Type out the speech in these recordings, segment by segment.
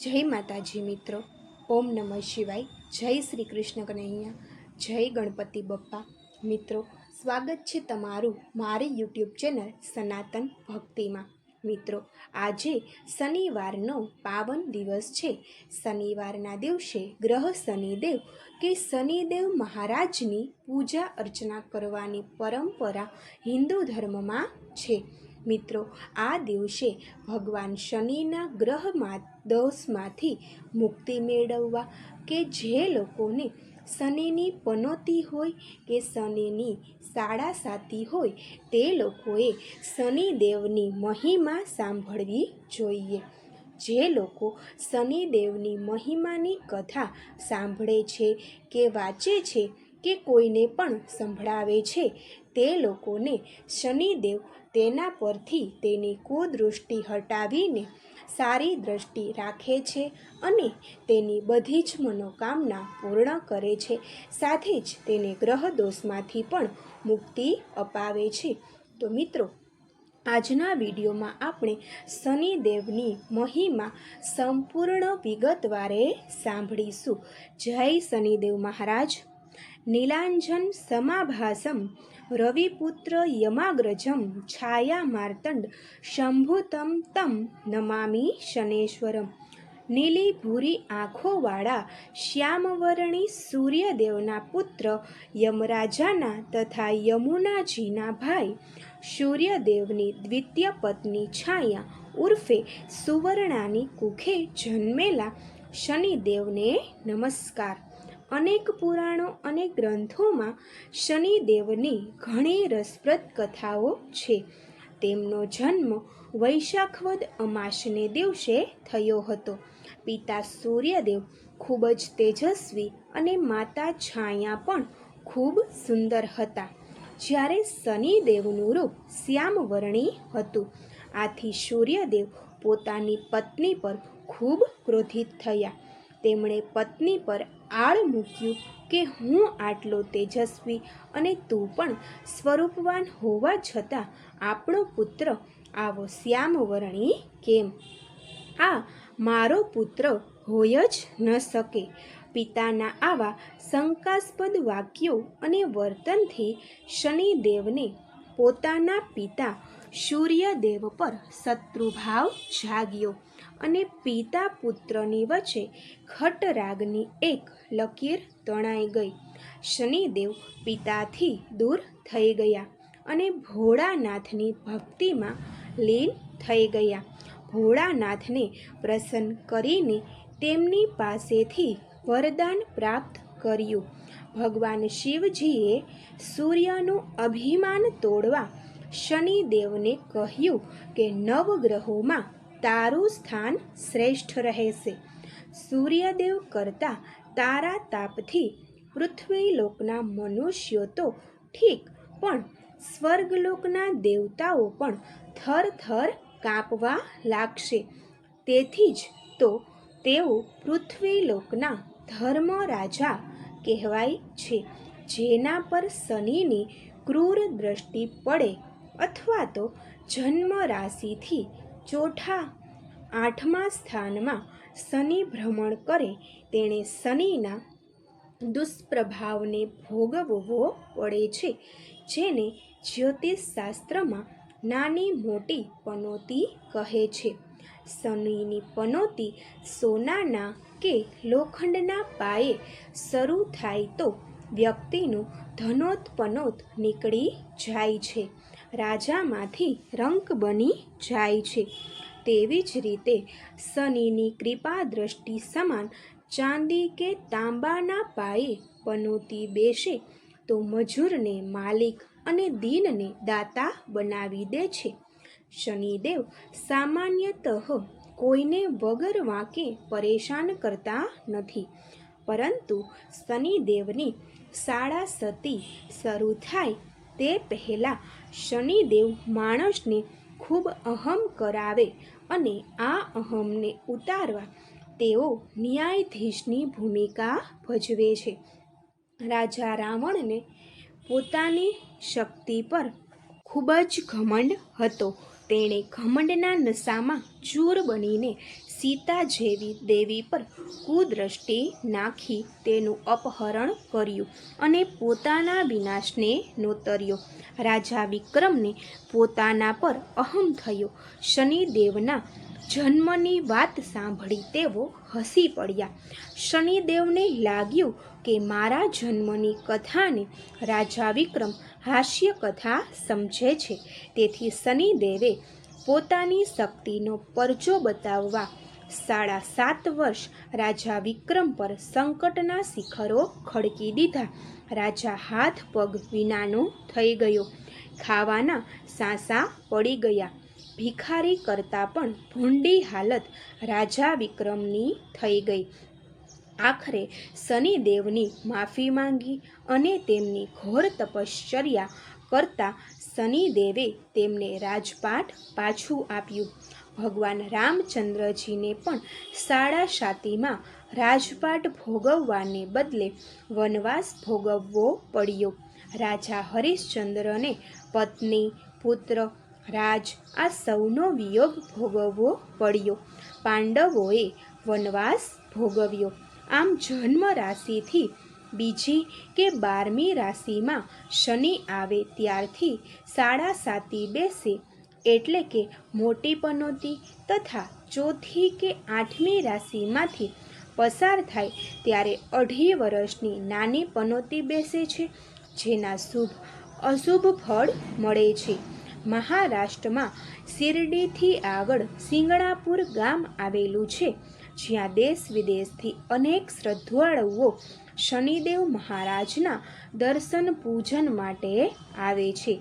જય માતાજી મિત્રો. ઓમ નમઃ શિવાય. જય શ્રી કૃષ્ણ કનૈયા. જય ગણપતિ બપ્પા. મિત્રો, સ્વાગત છે તમારું મારી યુટ્યુબ ચેનલ સનાતન ભક્તિમાં. મિત્રો, આજે શનિવારનો પાવન દિવસ છે. શનિવારના દિવસે ગ્રહ શનિદેવ કે શનિદેવ મહારાજની પૂજા અર્ચના કરવાની પરંપરા હિન્દુ ધર્મમાં છે. મિત્રો, આ દિવસે ભગવાન શનિના ગ્રહમાં દોષમાંથી મુક્તિ મેળવવા કે જે લોકોને શનિની પનોતી હોય કે શનિની સાડા સાતી હોય, તે લોકોએ શનિદેવની મહિમા સાંભળવી જોઈએ. જે લોકો શનિદેવની મહિમાની કથા સાંભળે છે કે વાંચે છે કે કોઈને પણ સંભળાવે છે, તે લોકોને શનિદેવ તેના પરથી તેની કુદૃષ્ટિ હટાવીને સારી દ્રષ્ટિ રાખે છે અને તેની બધી જ મનોકામના પૂર્ણ કરે છે. સાથે જ તેને ગ્રહ દોષમાંથી પણ મુક્તિ અપાવે છે. તો મિત્રો, આજના વિડીયોમાં આપણે શનિદેવની મહિમા સંપૂર્ણ વિગતવારે સાંભળીશું. જય શનિદેવ મહારાજ. નીલાંજન સમાભાસમ રવિપુત્ર યમાગ્રજમ છાયા માર્તંડ શંભુતમ તમ નમામી શનેશ્વરમ. નીલી ભૂરી આંખોવાળા શ્યામવર્ણી સૂર્યદેવના પુત્ર યમરાજાના તથા યમુનાજીના ભાઈ સૂર્યદેવની દ્વિતીય પત્ની છાયા ઉર્ફે સુવર્ણાની કુખે જન્મેલા શનિદેવને નમસ્કાર. અનેક પુરાણો અને ગ્રંથોમાં શનિદેવની ઘણી રસપ્રદ કથાઓ છે. તેમનો જન્મ વૈશાખવદ અમાસને દિવસે થયો હતો. પિતા સૂર્યદેવ ખૂબ જ તેજસ્વી અને માતા છાયા પણ ખૂબ સુંદર હતા. જ્યારે શનિદેવનું રૂપ શ્યામવર્ણી હતું, આથી સૂર્યદેવ પોતાની પત્ની પર ખૂબ ક્રોધિત થયા. તેમણે પત્ની પર આળ મૂક્યું કે હું આટલો તેજસ્વી અને તું પણ સ્વરૂપવાન હોવા છતાં આપણો પુત્ર આવો શ્યામવર્ણી કેમ? આ મારો પુત્ર હોય જ ન શકે. પિતાના આવા શંકાસ્પદ વાક્યો અને વર્તનથી શનિદેવને પોતાના પિતા સૂર્યદેવ પર શત્રુભાવ જાગ્યો. અને પિતા પુત્રની વચ્ચે ખટરાગની એક લકીર તણાઈ ગઈ. શનિદેવ પિતાથી દૂર થઈ ગયા અને ભોળાનાથની ભક્તિમાં લીન થઈ ગયા. ભોળાનાથને પ્રસન્ન કરીને તેમની પાસેથી વરદાન પ્રાપ્ત કર્યું. ભગવાન શિવજીએ સૂર્યનું અભિમાન તોડવા શનિદેવને કહ્યું કે નવગ્રહોમાં તારું સ્થાન શ્રેષ્ઠ રહેશે. સૂર્યદેવ કરતાં તારા તાપથી પૃથ્વીલોકના મનુષ્યો તો ઠીક, પણ સ્વર્ગલોકના દેવતાઓ પણ થર થર કાંપવા લાગશે. તેથી જ તો તેઓ પૃથ્વીલોકના ધર્મ રાજા કહેવાય છે, જેના પર શનિની ક્રૂર દ્રષ્ટિ પડે અથવા તો જન્મ રાશિથી ચોથા, આઠમા સ્થાનમાં શનિ ભ્રમણ કરે તેણે શનિના દુષ્પ્રભાવને ભોગવવો પડે છે, જેને જ્યોતિષશાસ્ત્રમાં નાની મોટી પનોતી કહે છે. શનિની પનોતી સોનાના કે લોખંડના પાયે શરૂ થાય તો વ્યક્તિનું ધનોત્પનોત નીકળી જાય છે. રાજામાંથી રંક બની જાય છે. તેવી જ રીતે શનિની કૃપા દ્રષ્ટિ સમાન ચાંદી કે તાંબાના પાયે પનોતી બેસે તો મજૂરને માલિક અને દીનને દાતા બનાવી દે છે. શનિદેવ સામાન્યતઃ કોઈને વગર વાંકે પરેશાન કરતા નથી. પરંતુ શનિદેવની શાળા સતી શરૂ થાય તે પહેલાં શનિદેવ માણસને ખૂબ અહમ કરાવે અને આ અહમને ઉતારવા તેઓ ન્યાયાધીશની ભૂમિકા ભજવે છે. રાજા રાવણને પોતાની શક્તિ પર ખૂબ જ ઘમંડ હતો. તેણે ઘમંડના નશામાં ચૂર બનીને સીતા જેવી દેવી પર કુદ્રષ્ટિ નાખી તેનું અપહરણ કર્યું અને પોતાના વિનાશને નોતર્યો. રાજા વિક્રમને પોતાના પર અહમ થયો. શનિદેવના જન્મની વાત સાંભળી તેઓ હસી પડ્યા. શનિદેવને લાગ્યું કે મારા જન્મની કથાને રાજા વિક્રમ હાસ્ય કથા સમજે છે. તેથી શનિદેવે પોતાની શક્તિનો પરચો બતાવવા સાડા સાત વર્ષ રાજા વિક્રમ પર સંકટના શિખરો ખડકી દીધા. રાજા હાથ પગ વિનાનો થઈ ગયો. ખાવાના સાસા પડી ગયા. ભિખારી કરતાં પણ ભૂંડી હાલત રાજા વિક્રમની થઈ ગઈ. આખરે શનિદેવની માફી માંગી અને તેમની ઘોર તપશ્ચર્યા કરતા શનિદેવે તેમને રાજપાટ પાછું આપ્યું. ભગવાન રામચંદ્રજીને પણ સાડા સાતીમાં રાજપાટ ભોગવવાને બદલે વનવાસ ભોગવવો પડ્યો. રાજા હરિશ્ચંદ્રને પત્ની, પુત્ર, રાજ આ સૌનો વિયોગ ભોગવવો પડ્યો. પાંડવોએ વનવાસ ભોગવ્યો. આમ જન્મ રાશિથી બીજી કે બારમી રાશિમાં શનિ આવે ત્યારથી સાડા સાતી બેસે. એટલે કે મોટી પનોતી તથા ચોથી કે આઠમી રાશિમાંથી પસાર થાય ત્યારે અઢી વર્ષની નાની પનોતી બેસે છે, જેના શુભ, અશુભ ફળ મળે છે. મહારાષ્ટ્રમાં શિરડીથી આગળ સિંગણાપુર ગામ આવેલું છે, જ્યાં દેશ વિદેશથી અનેક શ્રદ્ધાળુઓ શનિદેવ મહારાજના દર્શન પૂજન માટે આવે છે.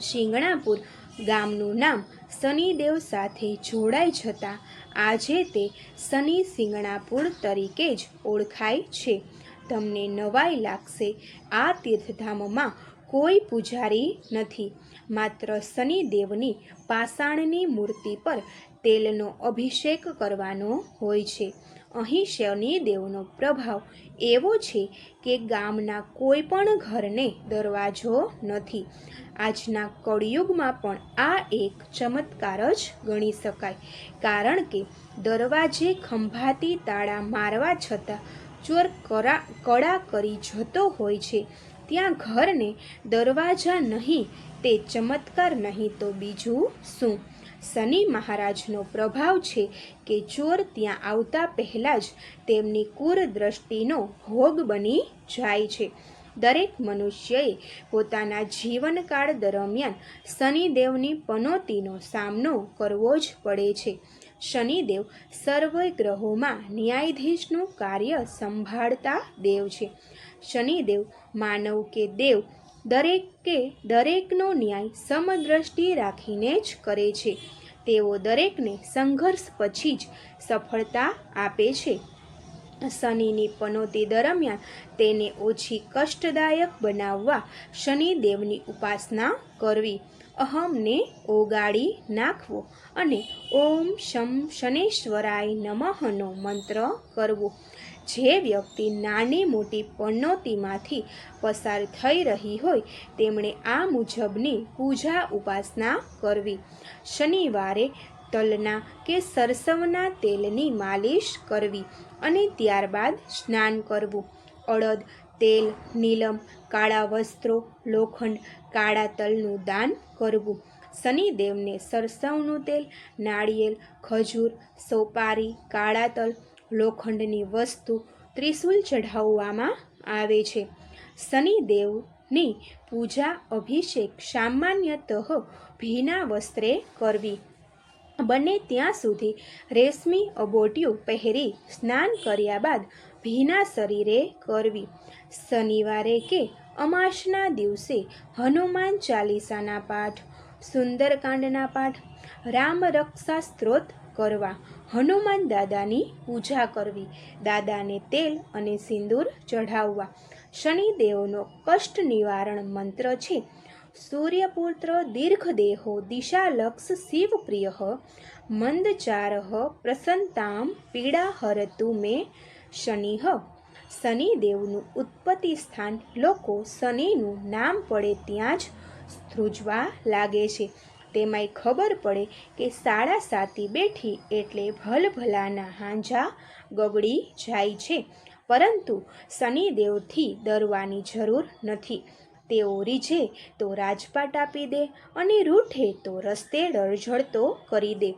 શિંગણાપુર ગામનું નામ શનિદેવ સાથે જોડાઈ જતાં આજે તે શનિ સિંગણાપુર તરીકે જ ઓળખાય છે. તમને નવાઈ લાગશે, આ તીર્થધામમાં કોઈ પૂજારી નથી. માત્ર શનિદેવની પાષાણની મૂર્તિ પર તેલનો અભિષેક કરવાનો હોય છે. અહીં શનિદેવનો પ્રભાવ એવો છે કે ગામના કોઈ પણ ઘરને દરવાજો નથી. આજના કળિયુગમાં પણ આ એક ચમત્કાર જ ગણી શકાય. કારણ કે દરવાજે ખંભાતી તાળા મારવા છતાં ચોર કરા, કળા કરી જતો હોય છે. ત્યાં ઘરને દરવાજા નહીં, તે ચમત્કાર નહીં તો બીજું શું? શનિ મહારાજનો પ્રભાવ છે કે ચોર ત્યાં આવતા પહેલાં જ તેમની કુર દ્રષ્ટિનો ભોગ બની જાય છે. દરેક મનુષ્યએ પોતાના જીવનકાળ દરમિયાન શનિદેવની પનોતીનો સામનો કરવો જ પડે છે. શનિદેવ સર્વ ગ્રહોમાં ન્યાયાધીશનું કાર્ય સંભાળતા દેવ છે. શનિદેવ માનવ કે દેવ દરેકે દરેકનો ન્યાય સમદ્રષ્ટિ રાખીને જ કરે છે. તેઓ દરેકને સંઘર્ષ પછી જ સફળતા આપે છે. શનિની પનોતી દરમિયાન તેને ઓછી કષ્ટદાયક બનાવવા શનિદેવની ઉપાસના કરવી. અહમને ઓગાળી નાખવો અને ઓમ શમ શનેશ્વરાય નમઃનો મંત્ર કરવો. જે વ્યક્તિ નાની મોટી પનોતીમાંથી પસાર થઈ રહી હોય, તેમણે આ મુજબની પૂજા ઉપાસના કરવી. શનિવારે તલના કે સરસવના તેલની માલિશ કરવી અને ત્યારબાદ સ્નાન કરવું. અડદ તેલ, નીલમ, કાળા વસ્ત્રો, લોખંડ, કાળા તલનું દાન કરવું. શનિદેવને સરસવનું તેલ, નાળિયેર, ખજૂર, સોપારી, કાળા તલ, લોખંડની વસ્તુ, ત્રિશુલ ચઢાવવામાં આવે છે. શનિદેવની પૂજા, અભિષેક, સામાન્યતઃ ભીના વસ્ત્રે કરવી. બને ત્યાં સુધી રેશમી અબોટિયું પહેરી સ્નાન કર્યા બાદ ભીના શરીરે કરવી. શનિવારે કે અમાસના દિવસે હનુમાન ચાલીસાના પાઠ, સુંદરકાંડના પાઠ, રામ રક્ષા સ્ત્રોત કરવા, હનુમાન દાદાની પૂજા કરવી, દાદાને તેલ અને સિંદૂર ચઢાવવા. શનિદેવનો કષ્ટ નિવારણ મંત્ર છે. સૂર્યપુત્ર દીર્ઘદેહો દિશાલક્ષ શિવપ્રિય મંદચાર પ્રસન્તામ પીડા હરતુ મે શનિહ શનિદેવનું ઉત્પત્તિ સ્થાન લોકો શનિનું નામ પડે ત્યાં જ ધ્રુજવા લાગે છે. તેમાંય ખબર પડે કે સાડા સાતી બેઠી એટલે ભલભલાના હાંજા ગગડી જાય છે. પરંતુ શનિદેવથી ડરવાની જરૂર નથી. તેઓ રીઝે તો રાજપાટ આપી દે અને રૂઠે તો રસ્તે ડરઝડતો કરી દે.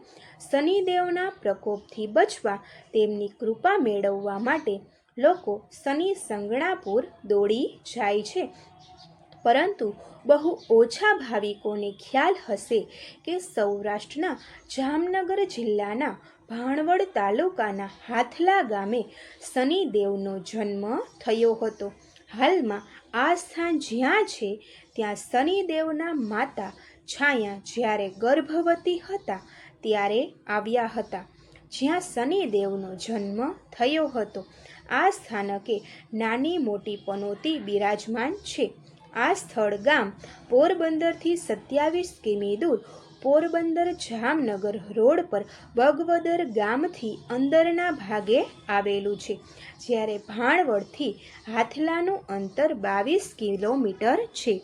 શનિદેવના પ્રકોપથી બચવા તેમની કૃપા મેળવવા માટે લોકો શનિ સંગણાપુર દોડી જાય છે. પરંતુ બહુ ઓછા ભાવિકોને ખ્યાલ હશે કે સૌરાષ્ટ્રના જામનગર જિલ્લાના ભાણવડ તાલુકાના હાથલા ગામે શનિદેવનો જન્મ થયો હતો. હાલમાં આ સ્થાન જ્યાં છે, ત્યાં શનિદેવના માતા છાયા જ્યારે ગર્ભવતી હતા, ત્યારે આવ્યા હતા. જ્યાં શનિદેવનો જન્મ થયો હતો. આ સ્થાનકે નાની મોટી પનોતી બિરાજમાન છે. આ સ્થળ ગામ પોરબંદરથી સત્યાવીસ કિમી દૂર પોરબંદર જામનગર રોડ પર બગવદર ગામથી અંદરના ભાગે આવેલું છે, જ્યારે ભાણવડથી હાથલાનું અંતર બાવીસ કિલોમીટર છે.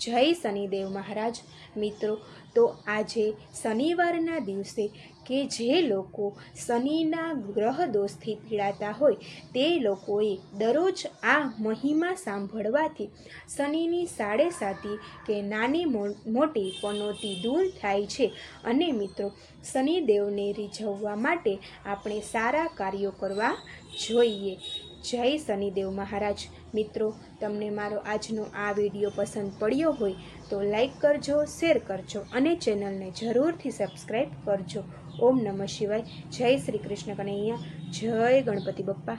જય શનિદેવ મહારાજ. મિત્રો, તો આજે શનિવારના દિવસે કે જે લોકો શનિના ગ્રહ દોષથી પીડાતા હોય, તે લોકોએ દરરોજ આ મહિમા સાંભળવાથી શનિની સાતી કે નાની મોટી પનોતી દૂર થાય છે. અને મિત્રો, શનિદેવને રીઝવવા માટે આપણે સારા કાર્યો કરવા જોઈએ. જય શનિદેવ મહારાજ. મિત્રો, તમને મારો આજનો આ વીડિયો પસંદ પડ્યો હોય તો લાઈક કરજો, શેર કરજો અને ચેનલને જરૂરથી સબસ્ક્રાઈબ કરજો. ઓમ નમઃ શિવાય. જય શ્રી કૃષ્ણ કનૈયા. જય ગણપતિ બપ્પા.